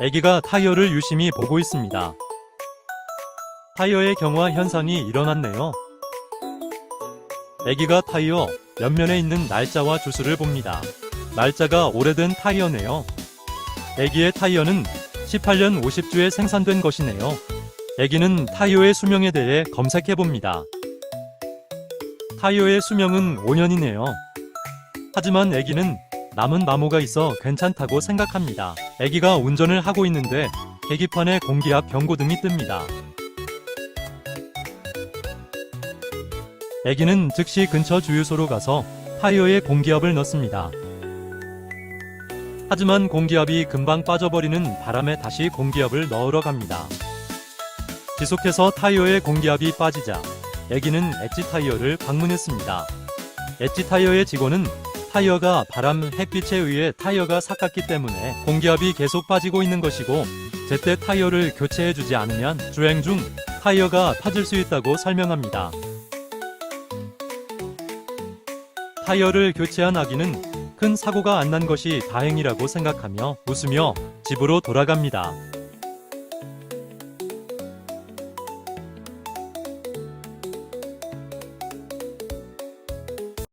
아기가 타이어를 유심히 보고 있습니다. 타이어의 경화 현상이 일어났네요. 아기가 타이어 옆면에 있는 날짜와 주수를 봅니다. 날짜가 오래된 타이어네요. 아기의 타이어는 18년 50주에 생산된 것이네요. 아기는 타이어의 수명에 대해 검색해 봅니다. 타이어의 수명은 5년이네요. 하지만 아기는 남은 마모가 있어 괜찮다고 생각합니다. 아기가 운전을 하고 있는데 계기판에 공기압 경고등이 뜹니다. 아기는 즉시 근처 주유소로 가서 타이어에 공기압을 넣습니다. 하지만 공기압이 금방 빠져버리는 바람에 다시 공기압을 넣으러 갑니다. 지속해서 타이어의 공기압이 빠지자 아기는 엣지 타이어를 방문했습니다. 엣지 타이어의 직원은 타이어가 바람, 햇빛에 의해 타이어가 삭았기 때문에 공기압이 계속 빠지고 있는 것이고 제때 타이어를 교체해주지 않으면 주행 중 타이어가 파질 수 있다고 설명합니다. 타이어를 교체한 아기는 큰 사고가 안 난 것이 다행이라고 생각하며 웃으며 집으로 돌아갑니다.